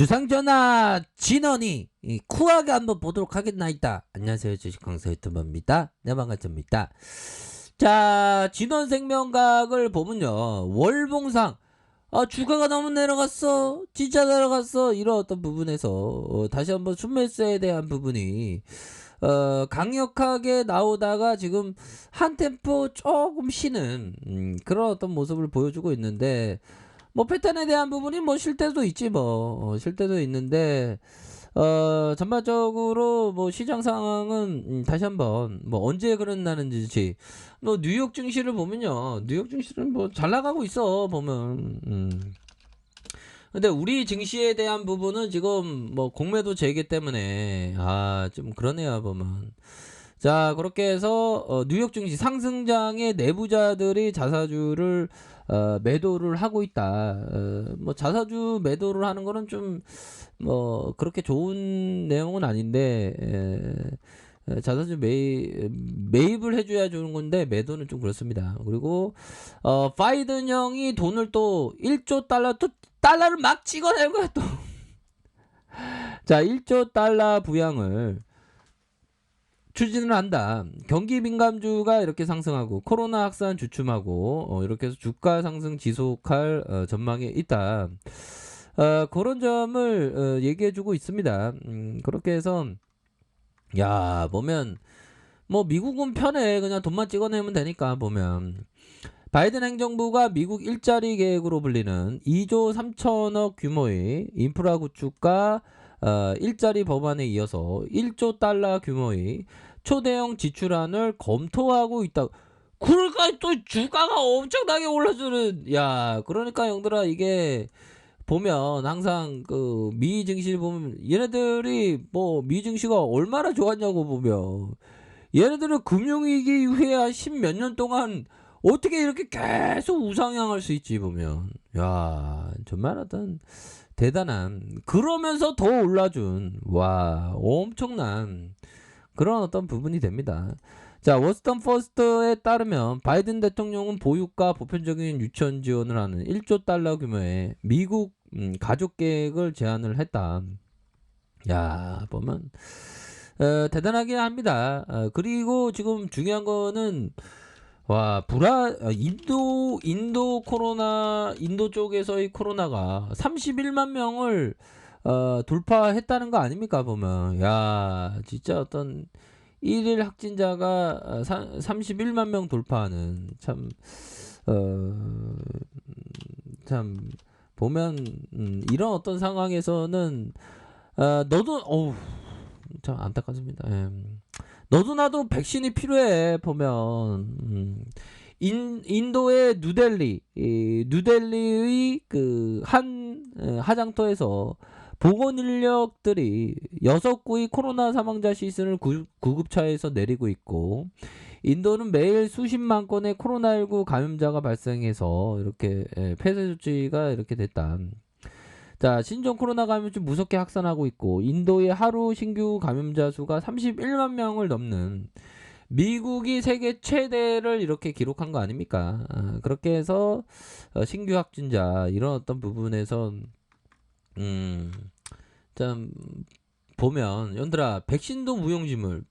주상전화 진원이 이 쿠하게 한번 보도록 하겠나이다. 안녕하세요 주식 강사 유튜버입니다. 네 반갑습니다. 자 진원 생명각을 보면요 월봉상 아 주가가 너무 내려갔어 진짜 내려갔어 이런 어떤 부분에서 어, 다시 한번 순매수에 대한 부분이 어, 강력하게 나오다가 지금 한 템포 조금 쉬는 음, 그런 어떤 모습을 보여주고 있는데 뭐 패턴에 대한 부분이 뭐 쉴 때도 있지 뭐. 어, 쉴 때도 있는데 어 전반적으로 뭐 시장 상황은 음, 다시 한번 뭐 언제 그런다는지. 뭐 뉴욕 증시를 보면요. 뉴욕 증시는 뭐 잘 나가고 있어 보면. 음. 근데 우리 증시에 대한 부분은 지금 뭐 공매도 재개 때문에 아 좀 그러네요 보면 자 그렇게 해서 어, 뉴욕 증시 상승장의 내부자들이 자사주를 어, 매도를 하고 있다. 어, 뭐 자사주 매도를 하는 거는 좀 뭐 그렇게 좋은 내용은 아닌데 에, 에, 자사주 매입 매입을 해줘야 좋은 건데 매도는 좀 그렇습니다. 그리고 어 파이든 형이 돈을 또 1조 달러 또 달러를 막 찍어낸 거야 또. 자 1조 달러 부양을 추진을 한다. 경기 민감주가 이렇게 상승하고 코로나 확산 주춤하고 어, 이렇게 해서 주가 상승 지속할 어, 전망이 있다. 어, 그런 점을 어, 얘기해주고 있습니다. 음, 그렇게 해서 야 보면 뭐 미국은 편해 그냥 돈만 찍어내면 되니까 보면 바이든 행정부가 미국 일자리 계획으로 불리는 2조 3천억 규모의 인프라 구축과 어, 일자리 법안에 이어서 1조 달러 규모의 초대형 지출안을 검토하고 있다. 그러니까 또 주가가 엄청나게 올라주는 야 그러니까 형들아 이게 보면 항상 그 미 증시를 보면 얘네들이 뭐 미 증시가 얼마나 좋았냐고 보면 얘네들은 금융위기 이후에 한 십 몇 년 동안 어떻게 이렇게 계속 우상향할 수 있지 보면 야 정말 어떤 대단한 그러면서 더 올라준 와 엄청난 그런 어떤 부분이 됩니다. 자 워스턴 퍼스트에 따르면 바이든 대통령은 보육과 보편적인 유치원 지원을 하는 1조 달러 규모의 미국 음, 가족 계획을 제안을 했다. 야 보면 어, 대단하게 합니다. 어, 그리고 지금 중요한 거는 와 브라 아, 인도 인도 코로나 인도 쪽에서의 코로나가 31만 명을 어, 돌파했다는 거 아닙니까 보면 야 진짜 어떤 일일 확진자가 어, 31만 명 돌파하는 참 어, 참 보면 음, 이런 어떤 상황에서는 어, 너도 어우 참 안타깝습니다. 예. 너도 나도 백신이 필요해 보면 음, 인, 인도의 누델리 이, 누델리의 그 한 하장터에서 보건 인력들이 여섯 구의 코로나 사망자 시신을 구, 구급차에서 내리고 있고 인도는 매일 수십만 건의 코로나19 감염자가 발생해서 이렇게 예, 폐쇄 조치가 이렇게 됐다. 자, 신종 코로나 감염증 무섭게 확산하고 있고 인도의 하루 신규 감염자 수가 31만 명을 넘는 미국이 세계 최대를 이렇게 기록한 거 아닙니까? 아, 그렇게 해서 어, 신규 확진자 이런 어떤 부분에서 음, 참 보면 연들아 백신도 무용지물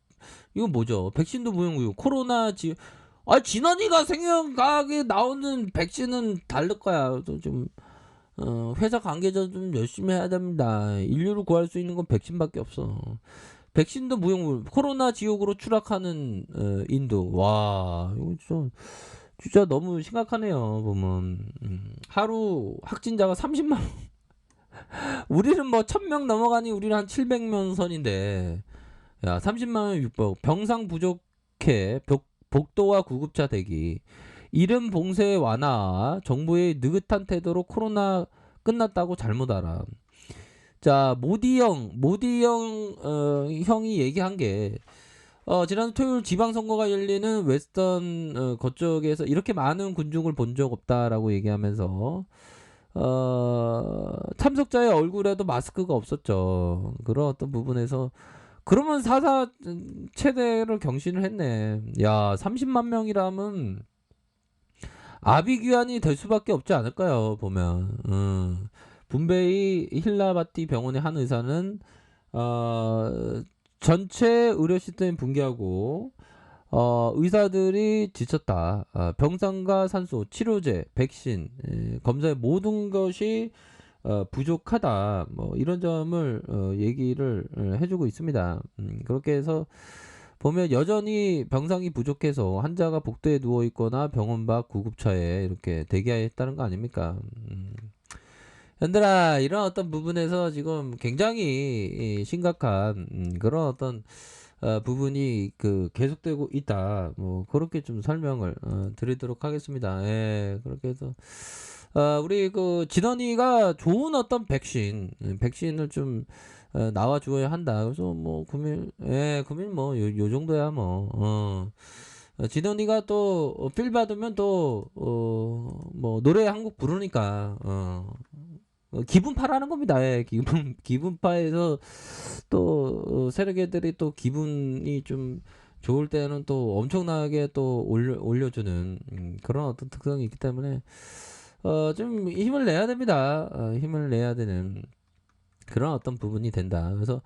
이거 뭐죠? 백신도 무용지물 코로나 지 아, 진원이가 생명과학에 나오는 백신은 다를 거야. 좀 어, 회사 관계자 좀 열심히 해야 됩니다. 인류를 구할 수 있는 건 백신밖에 없어. 백신도 무용물, 코로나 지옥으로 추락하는 어, 인도. 와, 이거 진짜, 진짜 너무 심각하네요. 보면 음, 하루 확진자가 30만. 우리는 뭐 1000명 넘어가니 우리는 한 700명 선인데, 야 30만 원 육박. 병상 부족해. 복, 복도와 구급차 대기. 이름 봉쇄 완화, 정부의 느긋한 태도로 코로나 끝났다고 잘못 알아. 자, 모디 형, 모디 형, 어, 형이 얘기한 게, 어, 지난 토요일 지방선거가 열리는 웨스턴, 어, 거쪽에서 이렇게 많은 군중을 본 적 없다라고 얘기하면서, 어, 참석자의 얼굴에도 마스크가 없었죠. 그런 어떤 부분에서, 그러면 사사 최대를 경신을 했네. 야, 30만 명이라면, 아비규환이 될 수밖에 없지 않을까요? 보면 음. 분베이 힐라바티 병원의 한 의사는 어, 전체 의료 시스템 붕괴하고 어, 의사들이 지쳤다. 어, 병상과 산소, 치료제, 백신, 에, 검사의 모든 것이 어, 부족하다. 뭐 이런 점을 어, 얘기를 어, 해주고 있습니다. 음, 그렇게 해서 보면 여전히 병상이 부족해서 환자가 복도에 누워 있거나 병원 밖 구급차에 이렇게 대기했다는 거 아닙니까? 음. 현들아 이런 어떤 부분에서 지금 굉장히 이, 심각한 음, 그런 어떤 어, 부분이 그 계속되고 있다. 뭐 그렇게 좀 설명을 어, 드리도록 하겠습니다. 예, 그렇게 해서 어, 우리 그 진원이가 좋은 어떤 백신, 음, 백신을 좀 어, 나와 주어야 한다. 그래서 뭐 금일, 예, 금일 뭐 요, 요 정도야 뭐. 어. 어, 진원이가 또 필 받으면 또 어, 뭐 노래 한 곡 부르니까 어. 어, 기분파라는 겁니다. 예, 기분 기분파에서 또 어, 세력애들이 또 기분이 좀 좋을 때는 또 엄청나게 또 올려 올려주는 음, 그런 어떤 특성이 있기 때문에 어, 좀 힘을 내야 됩니다. 어, 힘을 내야 되는 그런 어떤 부분이 된다. 그래서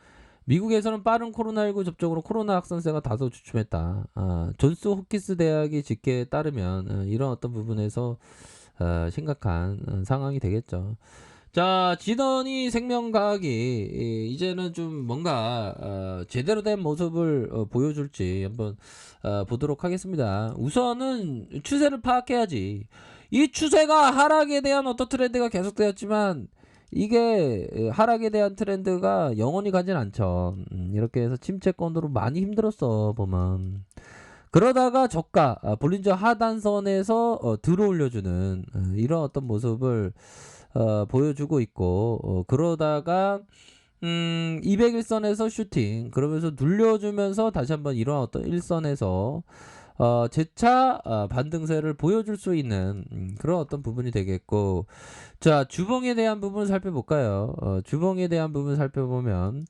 미국에서는 빠른 코로나19 접종으로 코로나 확산세가 다소 주춤했다. 아, 존스 호키스 대학의 집계에 따르면 어, 이런 어떤 부분에서 어, 심각한 어, 상황이 되겠죠. 자, 지더니 생명과학이 이, 이제는 좀 뭔가 어, 제대로 된 모습을 어, 보여줄지 한번 어, 보도록 하겠습니다. 우선은 추세를 파악해야지. 이 추세가 하락에 대한 어떤 트렌드가 계속되었지만 이게 하락에 대한 트렌드가 영원히 가진 않죠. 음, 이렇게 해서 침체권으로 많이 힘들었어 보면. 그러다가 저가 아, 볼린저 하단선에서 어, 들어올려주는 어, 이런 어떤 모습을 어, 보여주고 있고 어, 그러다가 음, 201선에서 슈팅 그러면서 눌려주면서 다시 한번 이런 어떤 1선에서 어, 재차 어, 반등세를 보여줄 수 있는 음, 그런 어떤 부분이 되겠고 자 주봉에 대한 부분 살펴볼까요? 어, 주봉에 대한 부분 살펴보면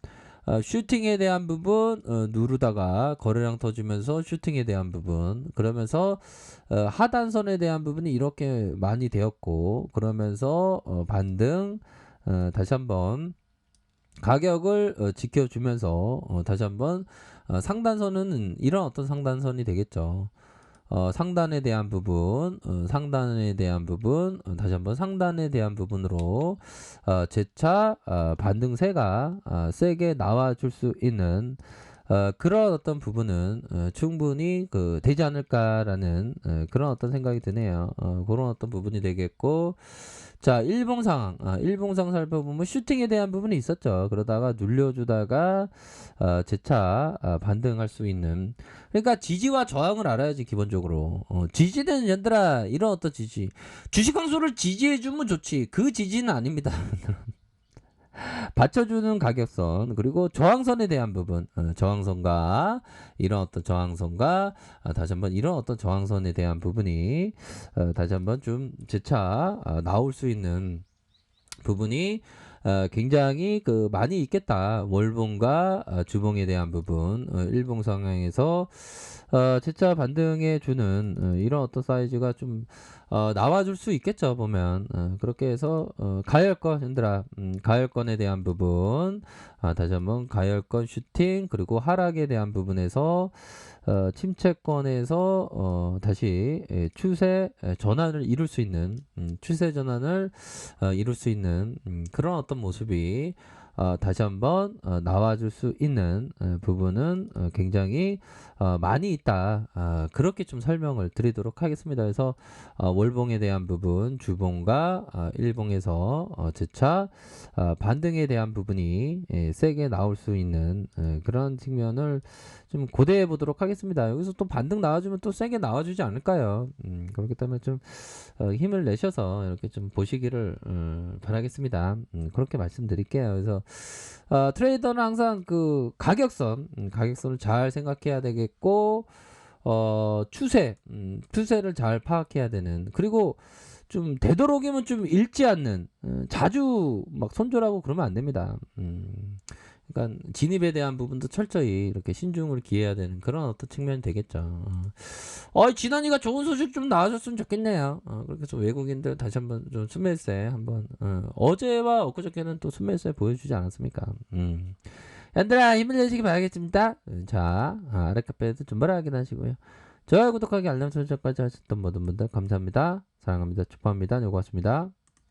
어, 슈팅에 대한 부분 어, 누르다가 거래량 터지면서 슈팅에 대한 부분 그러면서 어, 하단선에 대한 부분이 이렇게 많이 되었고 그러면서 어, 반등 어, 다시 한번 가격을 어, 지켜주면서 어, 다시 한번 어, 상단선은 이런 어떤 상단선이 되겠죠. 어, 상단에 대한 부분, 어, 상단에 대한 부분, 어, 다시 한번 상단에 대한 부분으로 어, 재차 어, 반등세가 어, 세게 나와줄 수 있는 어, 그런 어떤 부분은 어, 충분히 그 되지 않을까라는 어, 그런 어떤 생각이 드네요. 어, 그런 어떤 부분이 되겠고 자 일봉 상황, 아, 일봉 상황 살펴보면 슈팅에 대한 부분이 있었죠. 그러다가 눌려주다가 어, 재차 어, 반등할 수 있는. 그러니까 지지와 저항을 알아야지 기본적으로. 어, 지지는 얘들아 이런 어떤 지지. 주식 강수를 지지해주면 좋지. 그 지지는 아닙니다. 받쳐주는 가격선 그리고 저항선에 대한 부분 어, 저항선과 이런 어떤 저항선과 아, 다시 한번 이런 어떤 저항선에 대한 부분이 어, 다시 한번 좀 재차 아, 나올 수 있는 부분이 어, 굉장히 그 많이 있겠다. 월봉과 어, 주봉에 대한 부분 어, 일봉 상황에서 어, 재차 반등해 주는 어, 이런 어떤 사이즈가 좀 어, 나와줄 수 있겠죠 보면. 어, 그렇게 해서 어, 가열권 현들아 음, 가열권에 대한 부분. 아, 다시 한번 가열권 슈팅 그리고 하락에 대한 부분에서 어, 침체권에서 어, 다시 예, 추세 예, 전환을 이룰 수 있는 음, 추세 전환을 어, 이룰 수 있는 음, 그런 어떤 모습이 어, 다시 한번 어, 나와줄 수 있는 어, 부분은 어, 굉장히 어, 많이 있다. 아, 그렇게 좀 설명을 드리도록 하겠습니다. 그래서 어, 월봉에 대한 부분, 주봉과 어, 일봉에서 어, 재차 어, 반등에 대한 부분이 예, 세게 나올 수 있는 예, 그런 측면을 좀 고대해 보도록 하겠습니다. 여기서 또 반등 나와주면 또 세게 나와주지 않을까요? 음, 그렇기 때문에 좀 어, 힘을 내셔서 이렇게 좀 보시기를 음, 바라겠습니다. 음, 그렇게 말씀드릴게요. 그래서 어, 트레이더는 항상 그 가격선, 음, 가격선을 잘 생각해야 되겠고, 어, 추세, 음, 추세를 잘 파악해야 되는, 그리고 좀 되도록이면 좀 읽지 않는, 음, 자주 막 손절하고 그러면 안 됩니다. 음, 그러니까 진입에 대한 부분도 철저히 이렇게 신중을 기해야 되는 그런 어떤 측면이 되겠죠. 어, 진원이가 좋은 소식 좀 나와줬으면 좋겠네요. 어, 그렇게 해서 외국인들 다시 한번 좀 순매세 한번 어, 어제와 엊그저께는 또 순매세 보여주지 않았습니까? 음. 얘들아 힘을 내시기 바라겠습니다. 음, 자 아, 아래 카페에도 좀 뭐라 확인하시고요. 좋아요 구독하기 알람 설정까지 하셨던 모든 분들 감사합니다. 사랑합니다. 축복합니다. 네, 고맙습니다.